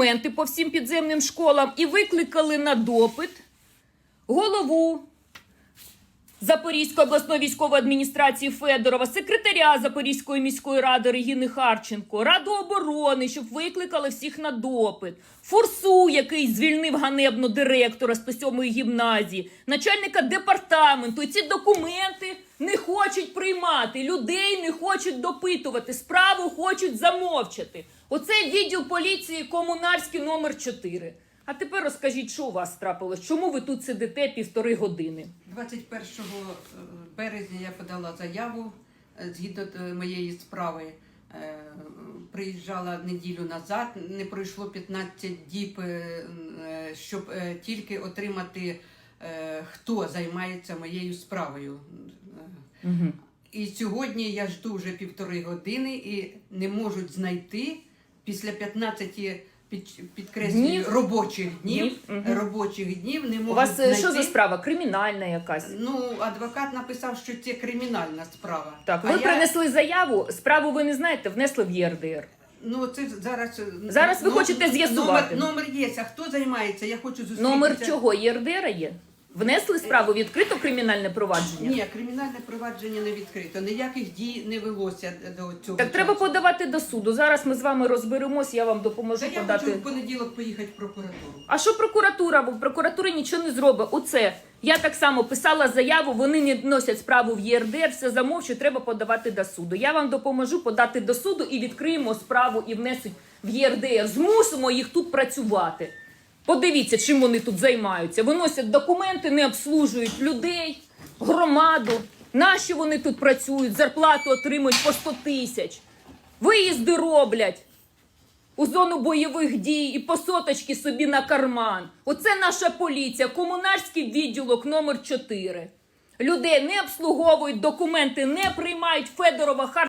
документи по всім підземним школам і викликали на допит голову Запорізької обласної військової адміністрації Федорова, секретаря Запорізької міської ради Регіни Харченко, Раду оборони, щоб викликали всіх на допит, Фурсу, який звільнив ганебно директора 107-ї гімназії, начальника департаменту. І ці документи не хочуть приймати, людей не хочуть допитувати, справу хочуть замовчати. Оце відділ поліції комунарський номер 4. А тепер розкажіть, що у вас трапилось? Чому ви тут сидите півтори години? 21 березня я подала заяву е, згідно е, моєї справи. е, Приїжджала неділю назад, не пройшло 15 діб, е, е, щоб е, тільки отримати, е, хто займається моєю справою. Е, Угу. І сьогодні я жду вже півтори години і не можуть знайти після 15 під, підкреслюю Днів? робочих днів, Днів, мгм. робочих днів не можуть У вас е, знайти. що за справа? Кримінальна якась? Ну, адвокат написав, що це кримінальна справа. Так, А ви я- принесли заяву, справу ви не знаєте, внесли в ЄРДР. Ну, це зараз. е, Зараз ви ну, хочете з'ясувати. Номер, номер є, а хто займається? Я хочу зустрітися. Номер чого? ЄРДР є? Внесли справу, відкрито кримінальне провадження? Ні, кримінальне провадження не відкрито. Ніяких дій не велося до цього. Так треба часу. подавати до суду. Зараз ми з вами розберемось, я вам допоможу Та я подати. хочу в понеділок поїхати в прокуратуру. А що прокуратура? Бо прокуратура нічого не зробить. Оце я так само писала заяву. Вони не вносять справу в ЄРДР, все замовчу, треба подавати до суду. Я вам допоможу подати до суду і відкриємо справу і внесуть в ЄРДР. Змусимо їх тут працювати. Подивіться, чим вони тут займаються. Виносять документи, не обслужують людей, громаду. Нащо вони тут працюють? Зарплату отримують по 100 тисяч. Виїзди роблять у зону бойових дій і по соточки собі на карман. Оце наша поліція, комунарський відділок номер 4 Людей не обслуговують, документи не приймають Федорова Хар.